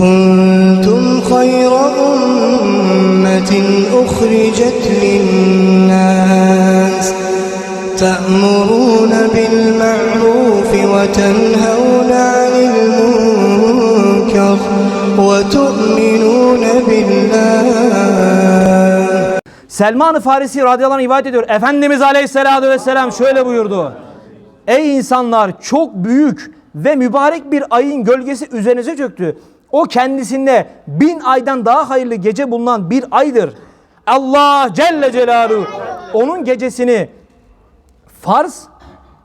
كنتم خير أمة أخرجت للناس تأمرون بالمعروف وتنهون عن المنكر وتؤمنون بالله Selman-ı Farisi radıyallahu anh rivayet ediyor. Efendimiz aleyhissalatü vesselam şöyle buyurdu. Ey insanlar çok büyük ve mübarek bir ayın gölgesi üzerinize çöktü. O kendisinde bin aydan daha hayırlı gece bulunan bir aydır. Allah Celle Celaluhu onun gecesini farz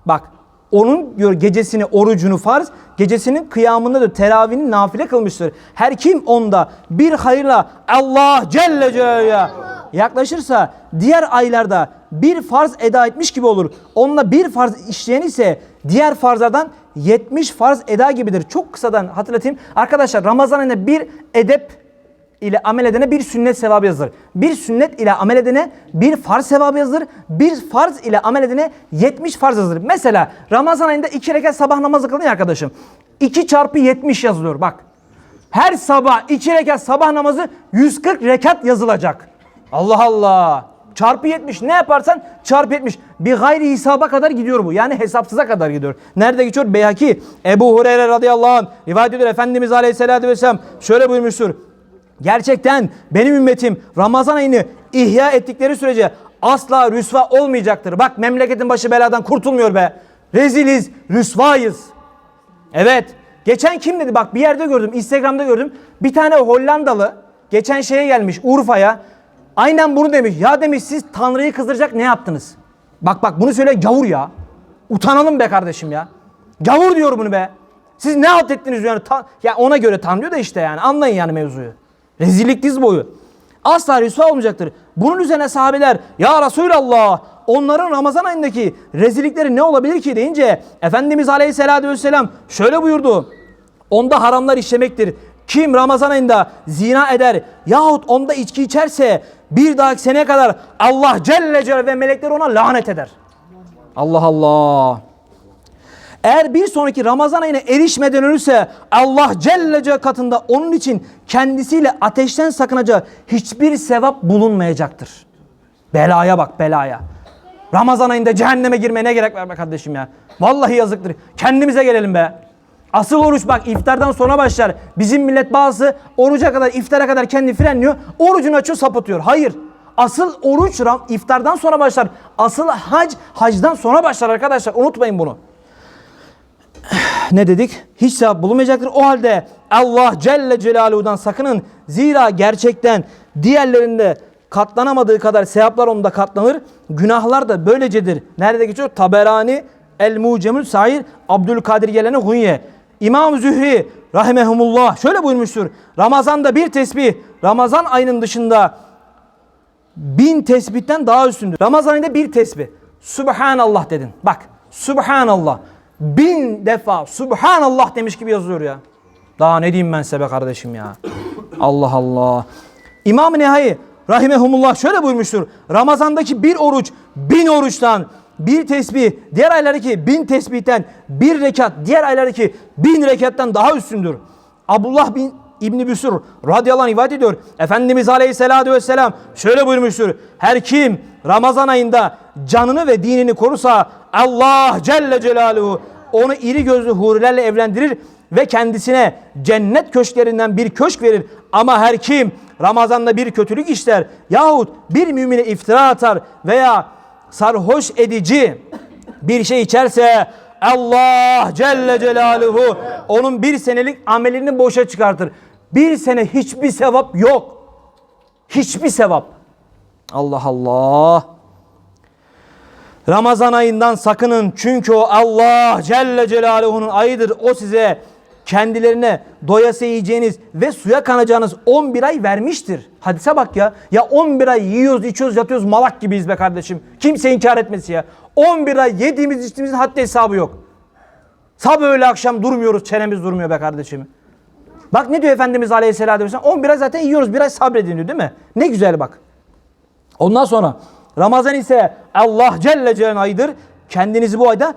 bak onun gecesini orucunu farz gecesinin kıyamında da teravihini nafile kılmıştır. Her kim onda bir hayırla Allah Celle Celaluhu'ya yaklaşırsa diğer aylarda bir farz eda etmiş gibi olur. Onunla bir farz işleyen ise diğer farzlardan 70 farz eda gibidir. Çok kısadan hatırlatayım. Arkadaşlar Ramazan ayında bir edep ile amel edene bir sünnet sevabı yazılır. Bir sünnet ile amel edene bir farz sevabı yazılır. Bir farz ile amel edene 70 farz yazılır. Mesela Ramazan ayında iki rekat sabah namazı kılın ya arkadaşım. 2 çarpı 70 yazılıyor bak. Her sabah iki rekat sabah namazı 140 rekat yazılacak. Allah Allah. Çarpı 70 ne yaparsan çarpı 70. Bir gayri hesaba kadar gidiyor bu. Yani hesapsıza kadar gidiyor. Nerede geçiyor? Beyhaki. Ebu Hureyre radıyallahu anh rivayet ediyor. Efendimiz aleyhissalatü vesselam şöyle buyurmuştur. Gerçekten benim ümmetim Ramazan ayını ihya ettikleri sürece asla rüsva olmayacaktır. Bak memleketin başı beladan kurtulmuyor be. Reziliz, rüsvayız. Evet. Geçen kim dedi? Bak bir yerde gördüm. Instagram'da gördüm. Bir tane Hollandalı geçen şeye gelmiş Urfa'ya. Aynen bunu demiş. Ya demiş siz Tanrı'yı kızdıracak ne yaptınız? Bak bak bunu söyle gavur ya. Utanalım be kardeşim ya. Gavur diyor bunu be. Siz ne halt ettiniz yani? Ta- ya ona göre tanrıyor da işte yani. Anlayın yani mevzuyu. Rezillik diz boyu. Asla rüsva olmayacaktır. Bunun üzerine sahabeler ya Resulallah onların Ramazan ayındaki rezillikleri ne olabilir ki deyince Efendimiz Aleyhisselatü Vesselam şöyle buyurdu. Onda haramlar işlemektir. Kim Ramazan ayında zina eder yahut onda içki içerse bir dahaki seneye kadar Allah Celle Celle ve melekler ona lanet eder. Allah Allah. Eğer bir sonraki Ramazan ayına erişmeden ölürse Allah Celle Celle katında onun için kendisiyle ateşten sakınacağı hiçbir sevap bulunmayacaktır. Belaya bak belaya. Ramazan ayında cehenneme girmeye ne gerek var be kardeşim ya. Vallahi yazıktır. Kendimize gelelim be. Asıl oruç bak iftardan sonra başlar. Bizim millet bazı oruca kadar iftara kadar kendi frenliyor. Orucunu açıyor sapıtıyor. Hayır. Asıl oruç iftardan sonra başlar. Asıl hac hacdan sonra başlar arkadaşlar. Unutmayın bunu ne dedik? Hiç sevap bulunmayacaktır. O halde Allah Celle Celaluhu'dan sakının. Zira gerçekten diğerlerinde katlanamadığı kadar sevaplar onda katlanır. Günahlar da böylecedir. Nerede geçiyor? Taberani, El Mucemül Sair, Abdülkadir Gelene Hunye. İmam Zühri rahimehumullah şöyle buyurmuştur. Ramazan'da bir tesbih Ramazan ayının dışında bin tesbihten daha üstündür. Ramazan ayında bir tesbih. Subhanallah dedin. Bak Subhanallah. Bin defa Subhanallah demiş gibi yazıyor ya. Daha ne diyeyim ben size be kardeşim ya. Allah Allah. İmam-ı Nehai Rahimehumullah şöyle buyurmuştur. Ramazandaki bir oruç bin oruçtan bir tesbih diğer aylardaki bin tesbihten bir rekat diğer aylardaki bin rekattan daha üstündür. Abdullah bin İbni Büsür radıyallahu anh rivayet ediyor. Efendimiz aleyhissalatü vesselam şöyle buyurmuştur. Her kim Ramazan ayında canını ve dinini korusa Allah Celle Celaluhu onu iri gözlü hurilerle evlendirir ve kendisine cennet köşklerinden bir köşk verir. Ama her kim Ramazan'da bir kötülük işler yahut bir mümine iftira atar veya sarhoş edici bir şey içerse Allah Celle Celaluhu onun bir senelik amelini boşa çıkartır. Bir sene hiçbir sevap yok. Hiçbir sevap. Allah Allah. Ramazan ayından sakının çünkü o Allah Celle Celaluhu'nun ayıdır. O size kendilerine doyası yiyeceğiniz ve suya kanacağınız 11 ay vermiştir. Hadise bak ya. Ya 11 ay yiyoruz, içiyoruz, yatıyoruz malak gibiyiz be kardeşim. Kimse inkar etmesi ya. 11 ay yediğimiz içtiğimizin haddi hesabı yok. Sabah öyle akşam durmuyoruz, çenemiz durmuyor be kardeşim. Bak ne diyor Efendimiz Aleyhisselatü Vesselam? 11 ay zaten yiyoruz, bir ay sabredin diyor değil mi? Ne güzel bak. Ondan sonra Ramazan ise Allah Celle Celaluhu'nun ayıdır. Kendinizi bu ayda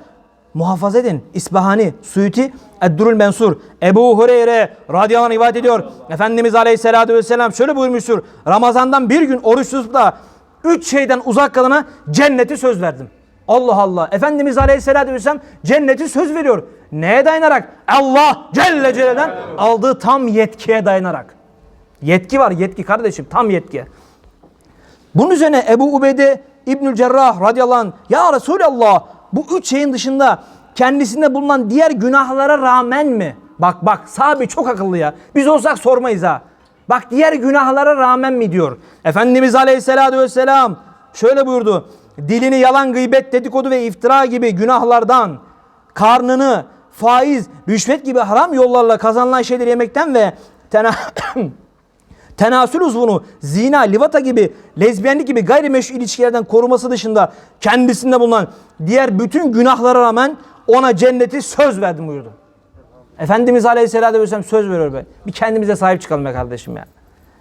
muhafaza edin. İsbahani, Suyuti, Eddurul Mensur, Ebu Hureyre radıyallahu anh rivayet ediyor. Efendimiz Aleyhisselatü Vesselam şöyle buyurmuştur. Ramazandan bir gün oruç tutup da üç şeyden uzak kalana cenneti söz verdim. Allah Allah. Efendimiz Aleyhisselatü Vesselam cenneti söz veriyor. Neye dayanarak? Allah Celle Celle'den aldığı tam yetkiye dayanarak. Yetki var yetki kardeşim tam yetki. Bunun üzerine Ebu Ubeyde İbnül Cerrah radıyallahu anh ya Resulallah bu üç şeyin dışında kendisinde bulunan diğer günahlara rağmen mi? Bak bak sahabe çok akıllı ya. Biz olsak sormayız ha. Bak diğer günahlara rağmen mi diyor. Efendimiz Aleyhisselatü Vesselam şöyle buyurdu. Dilini yalan, gıybet, dedikodu ve iftira gibi günahlardan, karnını, faiz, rüşvet gibi haram yollarla kazanılan şeyleri yemekten ve tena tenasül uzvunu, zina, livata gibi, lezbiyenlik gibi gayrimeşru ilişkilerden koruması dışında kendisinde bulunan diğer bütün günahlara rağmen ona cenneti söz verdim buyurdu. Efendimiz Aleyhisselatü Vesselam söz veriyor be. Bir kendimize sahip çıkalım be kardeşim ya.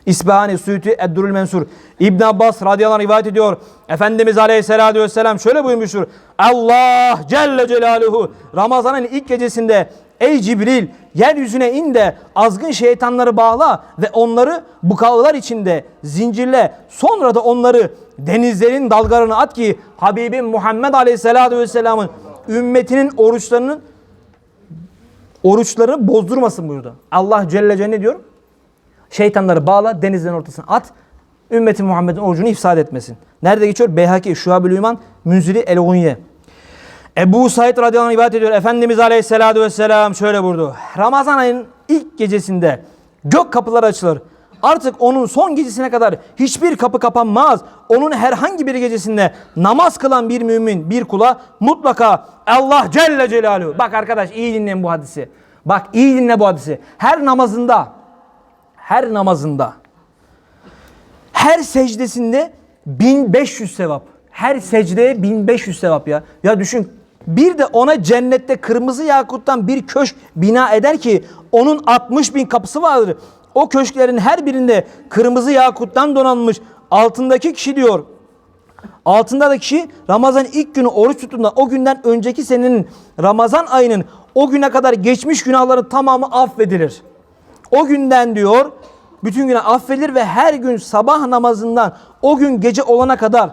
İsbahani, Suyuti, Eddurul Mensur, İbn Abbas radıyallahu anh rivayet ediyor. Efendimiz Aleyhisselatü Vesselam şöyle buyurmuştur. Allah Celle Celaluhu Ramazan'ın ilk gecesinde Ey Cibril yeryüzüne in de azgın şeytanları bağla ve onları bukağılar içinde zincirle sonra da onları denizlerin dalgalarına at ki Habibim Muhammed Aleyhisselatü Vesselam'ın ümmetinin oruçlarının oruçlarını bozdurmasın buyurdu. Allah Celle Celle ne diyor? Şeytanları bağla denizlerin ortasına at. Ümmeti Muhammed'in orucunu ifsad etmesin. Nerede geçiyor? Beyhaki, Şuab-ül İman, Münziri El-Gunye. Ebu Said radıyallahu anh rivayet ediyor. Efendimiz Aleyhisselatü Vesselam şöyle buyurdu. Ramazan ayının ilk gecesinde gök kapıları açılır. Artık onun son gecesine kadar hiçbir kapı kapanmaz. Onun herhangi bir gecesinde namaz kılan bir mümin, bir kula mutlaka Allah Celle Celaluhu. Bak arkadaş iyi dinleyin bu hadisi. Bak iyi dinle bu hadisi. Her namazında, her namazında, her secdesinde 1500 sevap. Her secdeye 1500 sevap ya. Ya düşün bir de ona cennette kırmızı yakuttan bir köşk bina eder ki onun 60 bin kapısı vardır. O köşklerin her birinde kırmızı yakuttan donanmış altındaki kişi diyor. Altında da kişi Ramazan ilk günü oruç tuttuğunda o günden önceki senenin Ramazan ayının o güne kadar geçmiş günahların tamamı affedilir. O günden diyor bütün günah affedilir ve her gün sabah namazından o gün gece olana kadar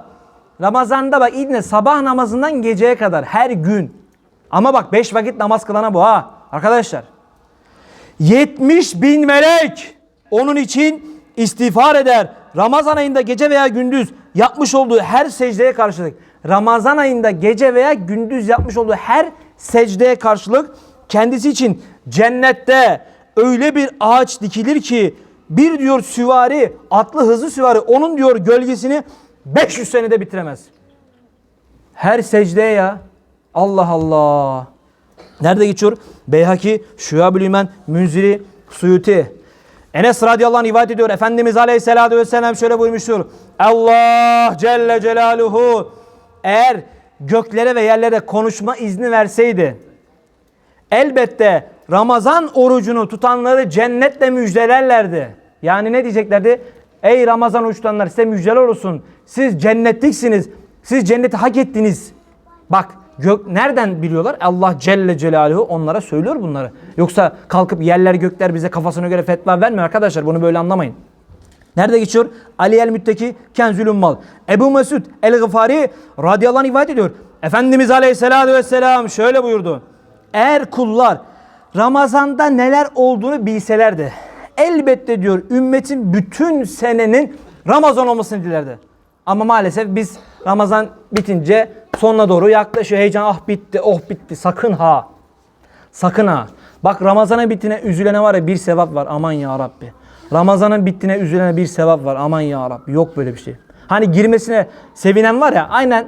Ramazan'da bak İdne sabah namazından geceye kadar her gün. Ama bak 5 vakit namaz kılana bu ha arkadaşlar. 70 bin melek onun için istiğfar eder. Ramazan ayında gece veya gündüz yapmış olduğu her secdeye karşılık. Ramazan ayında gece veya gündüz yapmış olduğu her secdeye karşılık kendisi için cennette öyle bir ağaç dikilir ki bir diyor süvari, atlı hızlı süvari onun diyor gölgesini 500 senede bitiremez. Her secdeye ya. Allah Allah. Nerede geçiyor? Beyhaki, Şuab-ül İman, Münziri, Suyuti. Enes radıyallahu anh rivayet ediyor. Efendimiz aleyhissalatü vesselam şöyle buyurmuştur. Allah Celle Celaluhu eğer göklere ve yerlere konuşma izni verseydi elbette Ramazan orucunu tutanları cennetle müjdelerlerdi. Yani ne diyeceklerdi? Ey Ramazan oruç tutanlar size müjdeler olsun. Siz cennetliksiniz. Siz cenneti hak ettiniz. Bak gök nereden biliyorlar? Allah Celle Celaluhu onlara söylüyor bunları. Yoksa kalkıp yerler gökler bize kafasına göre fetva vermiyor arkadaşlar. Bunu böyle anlamayın. Nerede geçiyor? Ali el Mütteki Kenzül Ummal. Ebu Mesud el Gıfari radıyallahu anh rivayet ediyor. Efendimiz Aleyhisselatü Vesselam şöyle buyurdu. Eğer kullar Ramazan'da neler olduğunu bilselerdi. Elbette diyor ümmetin bütün senenin Ramazan olmasını dilerdi. Ama maalesef biz Ramazan bitince sonuna doğru yaklaşıyor. Heyecan ah bitti oh bitti sakın ha. Sakın ha. Bak Ramazan'a bittiğine üzülene var ya bir sevap var aman ya Rabbi. Ramazan'ın bittiğine üzülene bir sevap var aman ya Rabbi. Yok böyle bir şey. Hani girmesine sevinen var ya aynen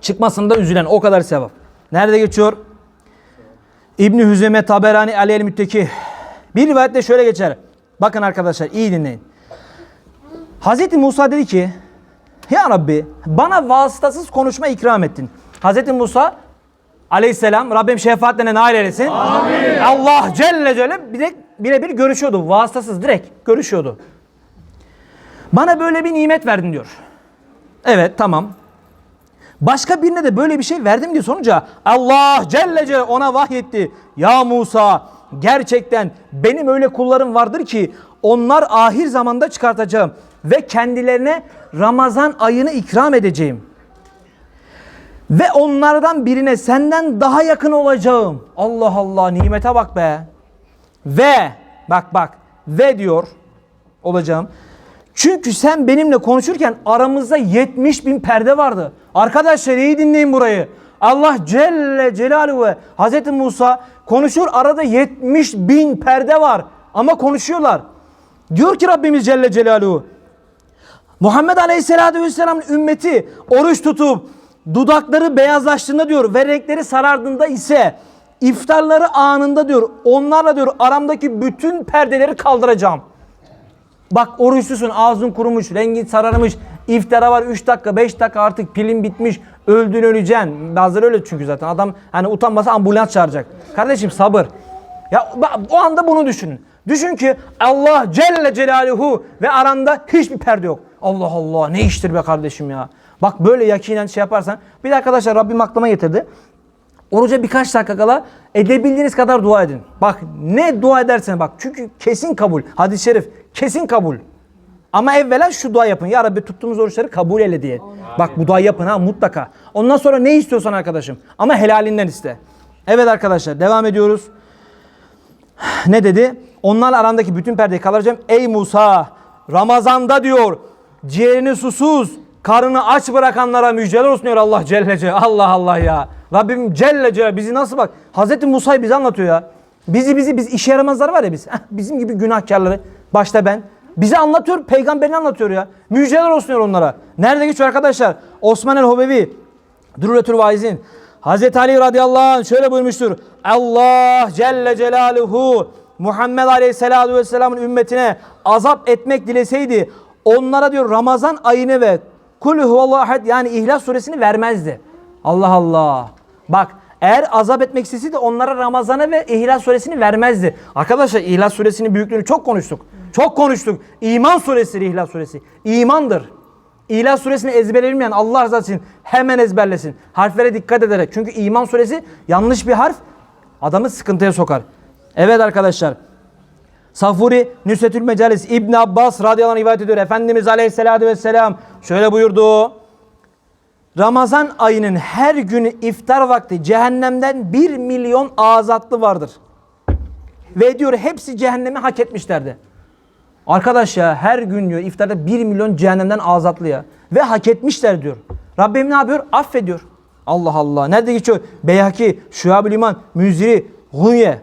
çıkmasında üzülen o kadar sevap. Nerede geçiyor? İbni Hüzeme Taberani Ali el Mütteki. Bir rivayette şöyle geçer. Bakın arkadaşlar iyi dinleyin. Hazreti Musa dedi ki Ya Rabbi bana vasıtasız konuşma ikram ettin. Hazreti Musa aleyhisselam Rabbim şefaatlerine nail eylesin. Amin. Allah Celle Celle direkt birebir görüşüyordu. Vasıtasız direkt görüşüyordu. Bana böyle bir nimet verdin diyor. Evet tamam. Başka birine de böyle bir şey verdim diye sonuca Allah Celle Celle ona vahyetti. Ya Musa gerçekten benim öyle kullarım vardır ki onlar ahir zamanda çıkartacağım ve kendilerine Ramazan ayını ikram edeceğim. Ve onlardan birine senden daha yakın olacağım. Allah Allah nimete bak be. Ve bak bak ve diyor olacağım. Çünkü sen benimle konuşurken aramızda 70 bin perde vardı. Arkadaşlar iyi dinleyin burayı. Allah Celle Celaluhu ve Hz. Musa konuşuyor arada 70 bin perde var. Ama konuşuyorlar. Diyor ki Rabbimiz Celle Celaluhu Muhammed Aleyhisselatü Vesselam'ın ümmeti oruç tutup dudakları beyazlaştığında diyor ve renkleri sarardığında ise iftarları anında diyor onlarla diyor aramdaki bütün perdeleri kaldıracağım. Bak oruçlusun ağzın kurumuş rengin sararmış iftara var 3 dakika 5 dakika artık pilin bitmiş öldün öleceksin. Bazıları öyle çünkü zaten adam hani utanmasa ambulans çağıracak. Kardeşim sabır. Ya o anda bunu düşünün. Düşün ki Allah Celle Celaluhu ve aranda hiçbir perde yok. Allah Allah ne iştir be kardeşim ya. Bak böyle yakinen şey yaparsan. Bir de arkadaşlar Rabbim aklıma getirdi. Oruca birkaç dakika kala edebildiğiniz kadar dua edin. Bak ne dua edersen bak çünkü kesin kabul. Hadis-i şerif kesin kabul. Ama evvela şu dua yapın. Ya Rabbi tuttuğumuz oruçları kabul eyle diye. Bak bu dua yapın ha mutlaka. Ondan sonra ne istiyorsan arkadaşım. Ama helalinden iste. Evet arkadaşlar devam ediyoruz. Ne dedi? Onlarla arandaki bütün perdeyi kaldıracağım. Ey Musa Ramazan'da diyor ciğerini susuz karnını aç bırakanlara müjdeler olsun diyor Allah Celle Celle. Allah Allah ya. Rabbim Celle Celle bizi nasıl bak. Hazreti Musa'yı bize anlatıyor ya. Bizi bizi biz işe yaramazlar var ya biz. Heh, bizim gibi günahkarları başta ben. Bize anlatıyor peygamberini anlatıyor ya. Müjdeler olsun diyor onlara. Nerede geçiyor arkadaşlar? Osman el Hobevi. Durretül Vaizin. Hazreti Ali radıyallahu anh şöyle buyurmuştur. Allah Celle Celaluhu Muhammed Aleyhisselatü Vesselam'ın ümmetine azap etmek dileseydi onlara diyor Ramazan ayını ve Kul huvallahu yani İhlas suresini vermezdi. Allah Allah. Bak eğer azap etmek isteseydi onlara Ramazan'ı ve İhlas suresini vermezdi. Arkadaşlar İhlas suresinin büyüklüğünü çok konuştuk. Çok konuştuk. İman suresidir İhlas suresi. İmandır. İhlas suresini ezbere bilmeyen Allah rızası için hemen ezberlesin. Harflere dikkat ederek. Çünkü iman suresi yanlış bir harf adamı sıkıntıya sokar. Evet arkadaşlar. Safuri Nüsetül Mecalis İbn Abbas radıyallahu anh rivayet ediyor. Efendimiz aleyhissalatü vesselam şöyle buyurdu. Ramazan ayının her günü iftar vakti cehennemden bir milyon azatlı vardır. Ve diyor hepsi cehennemi hak etmişlerdi. Arkadaş ya her gün diyor iftarda 1 milyon cehennemden azatlı ya. Ve hak etmişler diyor. Rabbim ne yapıyor? Affediyor. Allah Allah. Nerede geçiyor? Beyhaki, Şuab-ül İman, Müziri, Hunye.